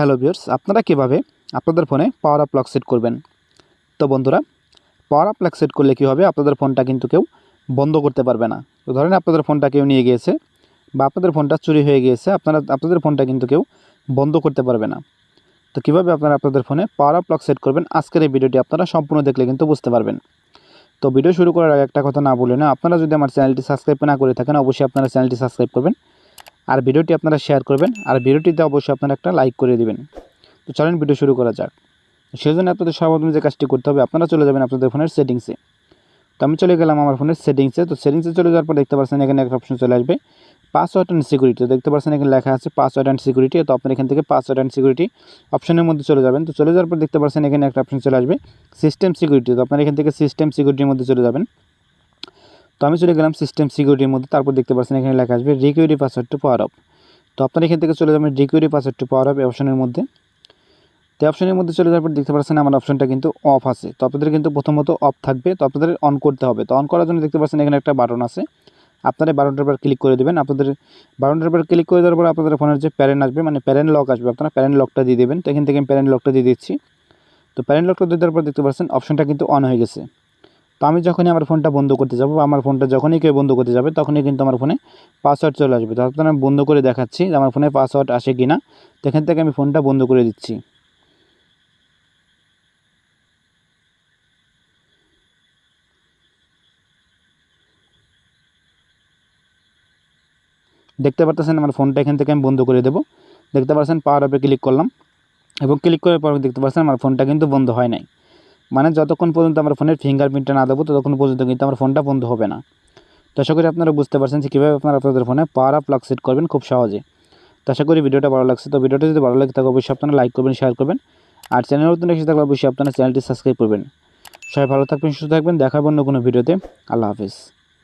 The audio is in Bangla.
হ্যালো ভিউয়ার্স, আপনারা কীভাবে আপনাদের ফোনে পাওয়ার আপ লক সেট করবেন? তো বন্ধুরা পাওয়ার আপ লক সেট করলে কী হবে আপনাদের ফোনটা কিন্তু কেউ বন্ধ করতে পারবে না। তো ধরেন আপনাদের ফোনটা কেউ নিয়ে গিয়েছে বা আপনাদের ফোনটা চুরি হয়ে গিয়েছে, আপনারা, আপনাদের ফোনটা কিন্তু কেউ বন্ধ করতে পারবে না। তো কীভাবে আপনারা আপনাদের ফোনে পাওয়ার আপ লক সেট করবেন, আজকের এই ভিডিওটি আপনারা সম্পূর্ণ দেখলে কিন্তু বুঝতে পারবেন। তো ভিডিও শুরু করার আগে একটা কথা না বলে না, আপনারা যদি আমার চ্যানেলটি সাবস্ক্রাইব না করে থাকেন, অবশ্যই আপনারা চ্যানেলটি সাবস্ক্রাইব করবেন। আর ভিডিওটি আপনারা শেয়ার করবেন, আর ভিডিওটিতে অবশ্যই আপনারা একটা লাইক করে দেবেন। তো চলেন ভিডিও শুরু করা যাক। সেই জন্য আপনাদের সর্বপ্রথম যে কাজটি করতে হবে, আপনারা চলে যাবেন আপনাদের ফোনের সেটিংসে তো আমি চলে গেলাম আমার ফোনের সেটিংসে তো সেটিংসে চলে যাওয়ার পর দেখতে পাচ্ছেন, এখানে একটা অপশন চলে আসবে পাসওয়ার্ড অ্যান্ড সিকিউরিটি দেখতে পাচ্ছেন, এখানে লেখা আছে পাসওয়ার্ড অ্যান্ড সিকিউরিটি তো আপনি এখান থেকে পাসওয়ার্ড অ্যান্ড সিকিউরিটি অপশনের মধ্যে চলে যাবেন। তো চলে যাওয়ার পর দেখতে পাচ্ছেন, এখানে একটা অপশন চলে আসবে সিস্টেম সিকিউরিটি তো আপনার এখান থেকে সিস্টেম সিকিউরিটির মধ্যে চলে যাবেন। তো আমি চলে গেলাম সিস্টেম সিকিউরিটির মধ্যে, তারপর দেখতে পাচ্ছেন এখানে লেখা আসবে রিকিউরি পাসওয়ার্ড টু পাওয়ার আপ তো আপনার এখান থেকে চলে যাবেন রিকিউরি পাসওয়ার্ড টু পাওয়ার এই অপশনের মধ্যে। তো অপশনের মধ্যে চলে যাওয়ার পর দেখতে পাচ্ছেন আমার অপশনটা কিন্তু অফ আছে। তো আপনাদের কিন্তু প্রথমত অফ থাকবে, তো আপনাদের অন করতে হবে। তো অন করার জন্য দেখতে পাচ্ছেন এখানে একটা বাটন আছে। আপনারা বাটনটার পর ক্লিক করে দেবেন। আপনাদের বারোটার পর ক্লিক করে দেওয়ার পর আপনাদের ফোনের যে প্যারেন্ট আসবে মানে প্যারেন্ট লক আসবে, আপনারা প্যারেন্ট লকটা দিয়ে দেবেন। তো এখান থেকে আমি প্যারেন্ট লকটা দিয়ে দিচ্ছি। তো প্যারেন্ট লকটা দিয়ে দেওয়ার পর দেখতে পাচ্ছেন অপশনটা কিন্তু অন হয়ে গেছে। তো আমি যখনই আমার ফোনটা বন্ধ করতে যাব আমার ফোনটা যখনই কেউ বন্ধ করতে যাবে, তখনই কিন্তু আমার ফোনে পাসওয়ার্ড চলে আসবে। তো আমি বন্ধ করে দেখাচ্ছি আমার ফোনে পাসওয়ার্ড আসে কি না এখান থেকে আমি ফোনটা বন্ধ করে দিচ্ছি। দেখতে পারতেছেন আমার ফোনটা এখান থেকে আমি বন্ধ করে দেবো। দেখতে পাচ্ছেন পাওয়ার আপে ক্লিক করলাম এবং ক্লিক করার পর দেখতে পাচ্ছেন আমার ফোনটা কিন্তু বন্ধ হয় নাই। মানে যতক্ষণ পর্যন্ত আমার ফোনের ফিঙ্গারপ্রিন্টটা না দেবো, ততক্ষণ পর্যন্ত কিন্তু আমার ফোনটা বন্ধ হবে না। তো আশা করি আপনারা বুঝতে পারছেন যে কীভাবে আপনারা আপনাদের ফোনে পাওয়ার আপ লক সেট করবেন খুব সহজে। তো আশা করি ভিডিওটা ভালো লাগছে। তো ভিডিওটা যদি ভালো লাগে থাকে অবশ্যই আপনারা লাইক করবেন শেয়ার করবেন। আর চ্যানেল নতুন রেখে থাকলে অবশ্যই আপনারা চ্যানেলটি সাবস্ক্রাইব করবেন। সবাই ভালো থাকবেন, সুস্থ থাকবেন। দেখাবেন অন্য কোনো ভিডিওতে। আল্লাহ হাফিজ।